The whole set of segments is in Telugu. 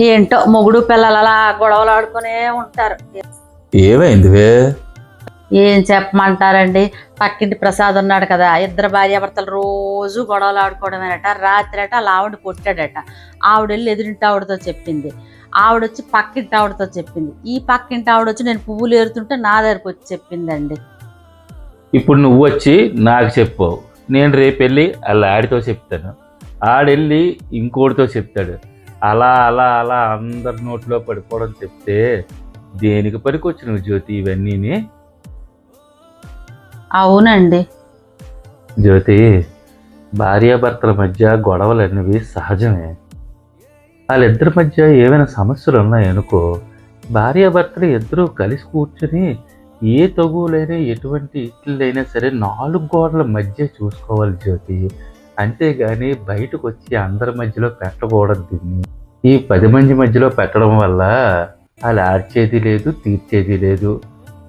ఏంటో మొగుడు పిల్లలు అలా గొడవలు ఆడుకునే ఉంటారు. ఏమైందివే ఏం చెప్పమంటారండి? పక్కింటి ప్రసాద్ ఉన్నాడు కదా ఇద్దరు భార్యాభర్తలు రోజు గొడవలు ఆడుకోవడమేనట. రాత్రి అట అలా ఆవిడ కొట్టాడట. ఆవిడ వెళ్ళి ఎదురింటి ఆవిడతో చెప్పింది. ఆవిడ వచ్చి పక్కింటి ఆవిడతో చెప్పింది. ఈ పక్కింటి ఆవిడ వచ్చి నేను పువ్వులు ఏరుతుంటే నా దగ్గరకు వచ్చి చెప్పిందండి. ఇప్పుడు నువ్వు వచ్చి నాకు చెప్పు. నేను రేపు వెళ్ళి వాళ్ళ ఆడితో చెప్తాను. ఆడెళ్ళి ఇంకోటితో చెప్తాడు. అలా అలా అలా అందరి నోట్లో పడిపోవడం చెప్తే దేనికి పనికొచ్చు నువ్వు జ్యోతి ఇవన్నీని? అవునండి. జ్యోతి భార్యాభర్తల మధ్య గొడవలు అనేవి సహజమే. వాళ్ళిద్దరి మధ్య ఏమైనా సమస్యలు ఉన్నాయనుకో భార్యాభర్తలు ఇద్దరూ కలిసి కూర్చుని ఏ తగువులైనా ఎటువంటి ఇట్లైనా సరే నాలుగు గోడల మధ్య చూసుకోవాలి జ్యోతి. అంతేగాని బయటకు వచ్చి అందరి మధ్యలో పెట్టకూడదు దీన్ని. ఈ పది మంది మధ్యలో పెట్టడం వల్ల వాళ్ళు ఆర్చేది లేదు తీర్చేది లేదు.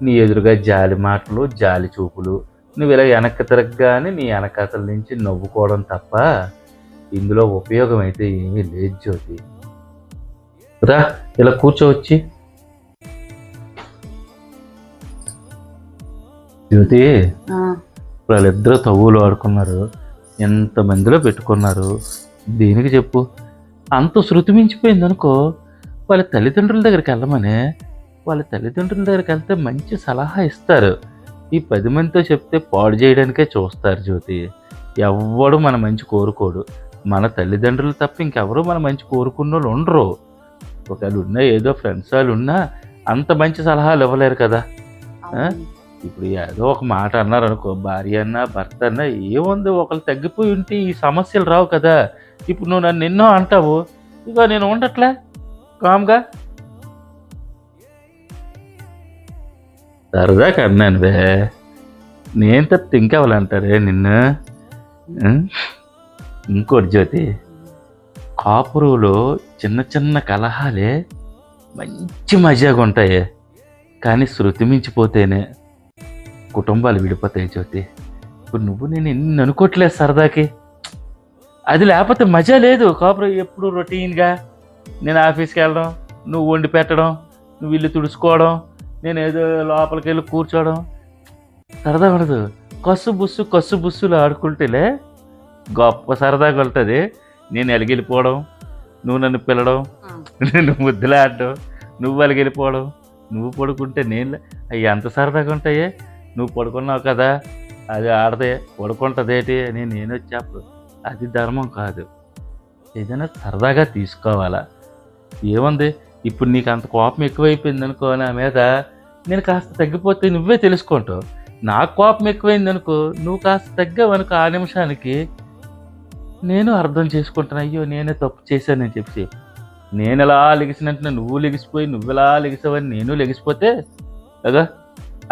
నీ ఎదురుగా జాలి మాటలు జాలి చూపులు. నువ్వు ఇలా వెనక్కి తిరగగానే నీ వెనకాతల నుంచి నవ్వుకోవడం తప్ప ఇందులో ఉపయోగం అయితే ఏమీ లేదు జ్యోతి. రా ఇలా కూర్చోవచ్చి జ్యోతి వాళ్ళిద్దరూ తవ్వులు ఆడుకున్నారు. ఎంతమందిలో పెట్టుకున్నారు? దేనికి చెప్పు. అంత శృతి మించిపోయింది అనుకో వాళ్ళ తల్లిదండ్రుల దగ్గరికి వెళ్ళమనే వాళ్ళ తల్లిదండ్రుల దగ్గరికి వెళ్తే మంచి సలహా ఇస్తారు. ఈ పది మందితో చెప్తే పాడు చేయడానికే చూస్తారు జ్యోతి. ఎవ్వడు మన మంచి కోరుకోడు. మన తల్లిదండ్రులు తప్ప ఇంకెవరు మన మంచి కోరుకున్న వాళ్ళు ఉండరు. ఒకవేళ ఉన్నా ఏదో ఫ్రెండ్స్ వాళ్ళు ఉన్నా అంత మంచి సలహాలు ఇవ్వలేరు కదా. ఇప్పుడు ఏదో ఒక మాట అన్నారు అనుకో భార్య అన్నా భర్త అన్నా ఏముంది? ఒకరు తగ్గిపోయి ఉంటే ఈ సమస్యలు రావు కదా. ఇప్పుడు నువ్వు నన్ను ఎన్నో అంటావు. ఇక నేను ఉండట్లే? కామ్గా? సరదాగా అన్నాను బే. నేను తప్ప ఇంకెవరంటారే నిన్ను? ఇంకోటి జ్యోతి కాపురులో చిన్న చిన్న కలహాలే మంచి మజాగా ఉంటాయి. కానీ శృతి మించిపోతేనే కుటుంబాలు విడిపోతాయి జ్యోతి. ఇప్పుడు నువ్వు నేను ఎన్ని అనుకోవట్లేదు సరదాకి? అది లేకపోతే మజా లేదు. కాపురం ఎప్పుడు రొటీన్గా నేను ఆఫీస్కి వెళ్ళడం నువ్వు వండి పెట్టడం నువ్వు ఇల్లు తుడుచుకోవడం నేను ఏదో లోపలికి వెళ్ళి కూర్చోవడం. సరదా ఉండదు. కస్సు బుస్సు కస్సు బుస్సులు ఆడుకుంటేలే గొప్ప సరదాగా ఉంటుంది నేను ఎలిగిలిపోవడం నువ్వు నన్ను పిలవడం నేను ముద్దులాడడం నువ్వు అలిగిలిపోవడం నువ్వు పడుకుంటే నేను అవి ఎంత సరదాగా ఉంటాయే. నువ్వు పడుకున్నావు కదా అది ఆడదే పడుకుంటుందేటి అని నేను వచ్చేప్పుడు అది ధర్మం కాదు. ఏదైనా సరదాగా తీసుకోవాలా? ఏముంది? ఇప్పుడు నీకు అంత కోపం ఎక్కువైపోయింది అనుకో నా మీద నేను కాస్త తగ్గిపోతే నువ్వే తెలుసుకుంటావు. నాకు కోపం ఎక్కువైంది అనుకో నువ్వు కాస్త తగ్గావనుకో ఆ నిమిషానికి నేను అర్థం చేసుకుంటాను అయ్యో నేనే తప్పు చేశానని చెప్పి నేను ఎలా లెగిసినట్టు నువ్వు లెగిసిపోయి నువ్వు ఎలా లెగిసావని నేను లెగిసిపోతే అగా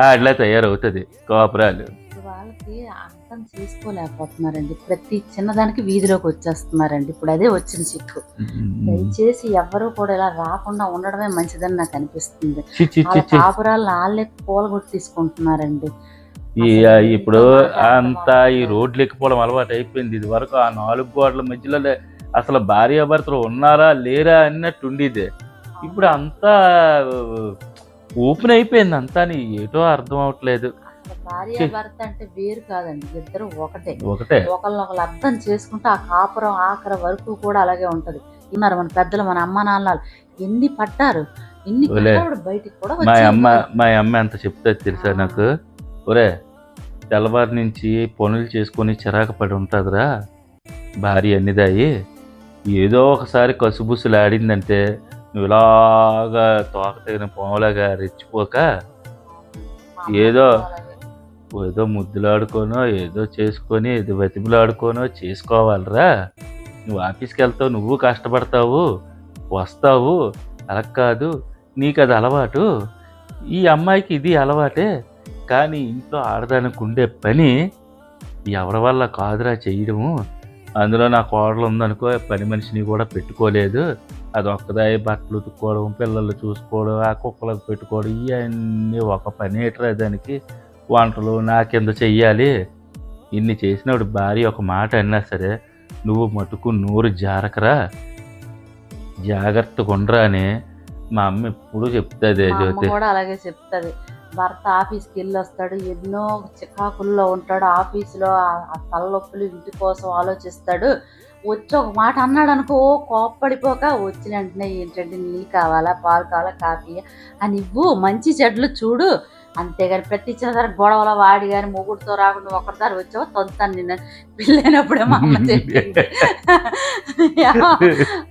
అట్లా తయారవుతుంది కోపరాలు. వాళ్ళకి అర్థం చేసుకోలేకపోతున్నారండి. ప్రతి చిన్నదానికి వీధిలోకి వచ్చేస్తున్నారండి. ఇప్పుడు అదే వచ్చిన చిక్కు. దయచేసి ఎవ్వరూ కూడా ఇలా రాకుండా ఉండడమే మంచిదని నాకు అనిపిస్తుంది. వాళ్ళ. కాపురాలు వాళ్ళే పూలగొట్టి తీసుకుంటున్నారండి. ఇప్పుడు అంతా ఈ రోడ్లు ఎక్కిపోవడం అలవాటు అయిపోయింది. ఇది వరకు ఆ నాలుగు గోడల మధ్యలో అసలు భార్యాభర్తలు ఉన్నారా లేరా అన్నట్టు ఉండేది. ఇప్పుడు అంతా ఓపెన్ అయిపోయింది అంతా ఏటో అర్థం అవట్లేదు. భార్య భర్త అంటే వేరు కాదండి. ఇద్దరు ఒకటే. ఒకటే. ఒకళ్ళొకళ్ళు అర్థం చేసుకుంటే ఆ కాపురం ఆఖరి వరకు కూడా అలాగే ఉంటది. ఉన్నారు మన పెద్దలు మన అమ్మ నాన్నలు. ఎన్ని పడ్డారు? ఎన్ని బయటికి కూడా మా అమ్మ మా అమ్మ ఎంత చెప్తే తెలుసా నాకు? ఒరే తెల్లవారి నుంచి పనులు చేసుకొని చిరాకు పడి ఉంటుందిరా. భార్య అన్నిదాయి. ఏదో ఒకసారి కసుబుసులు ఆడిందంటే నువ్వు ఇలాగా తోక తగిన పొంగలాగా రెచ్చిపోక ఏదో. ఏదో ముద్దులాడుకోనో ఏదో చేసుకొని ఏదో బతిమలాడుకోనో చేసుకోవాలిరా. నువ్వు ఆఫీస్కి వెళ్తావు నువ్వు కష్టపడతావు వస్తావు అలా కాదు నీకు అది అలవాటు. ఈ అమ్మాయికి ఇది అలవాటే కానీ ఇంట్లో ఆడదానికి ఉండే పని ఎవరి వల్ల కాదురా చేయడము. అందులో నా కోడలు ఉందనుకో పని మనిషిని కూడా పెట్టుకోలేదు. అది ఒక్కదాయి బట్టలు ఉతుక్కోవడం పిల్లలు చూసుకోవడం ఆ కుక్కలకు పెట్టుకోవడం ఇవన్నీ ఒక పని ఏట్రా దానికి. వంటలు నా కింద చెయ్యాలి? ఇన్ని చేసినప్పుడు భార్య ఒక మాట అన్నా సరే నువ్వు మటుకు నోరు జారకరా? జాగ్రత్తగా ఉండరా అని మా అమ్మ ఎప్పుడు చెప్తుంది జ్యోతి. కూడా అలాగే చెప్తుంది. భర్త ఆఫీస్కి వెళ్ళి వస్తాడు ఎన్నో చికాకుల్లో ఉంటాడు ఆఫీసులో ఆ- ఆ తలనొప్పులు ఇంటి కోసం ఆలోచిస్తాడు. వచ్చి ఒక మాట అన్నాడు అనుకో కోప్పడిపోక వచ్చిన వెంటనే ఏంటంటే నీళ్ళు కావాలా పాలు కావాలా కాఫీ అని ఇవ్వు మంచి చెడ్లు చూడు. అంతేగాని ప్రతి చిన్న సరే గొడవలో వాడి కానీ మొగుడుతో రాకుండా ఒకరిసారి వచ్చావు? తొంతాను నిన్న పిల్లైనప్పుడే మా అమ్మ చెప్పింది.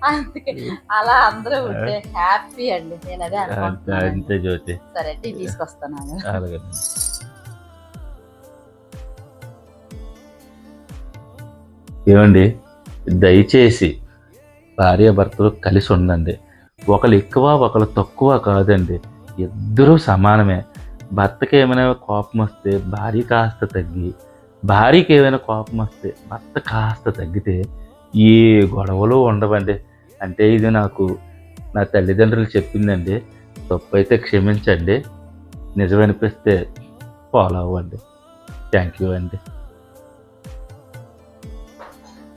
అందుకే అలా అందరూ ఉంటే హ్యాపీ అండి. నేను అదే అనుకుంటున్నాను సరే టీ తీసుకొస్తున్నాను అలాగే. ఏమండి? దయచేసి భార్యాభర్తలు కలిసి ఉండండి. ఒకరు ఎక్కువ ఒకరు తక్కువ కాదండి. ఇద్దరూ సమానమే. భర్తకి ఏమైనా కోపం వస్తే భార్య కాస్త తగ్గి భార్యకి ఏమైనా కోపం వస్తే భర్త కాస్త తగ్గితే ఏ గొడవలు ఉండవండి. అంటే ఇది నాకు నా తల్లిదండ్రులు చెప్పిందండి తప్పు అయితే క్షమించండి నిజమనిపిస్తే ఫాలో అవ్వండి. థ్యాంక్ యూ అండి.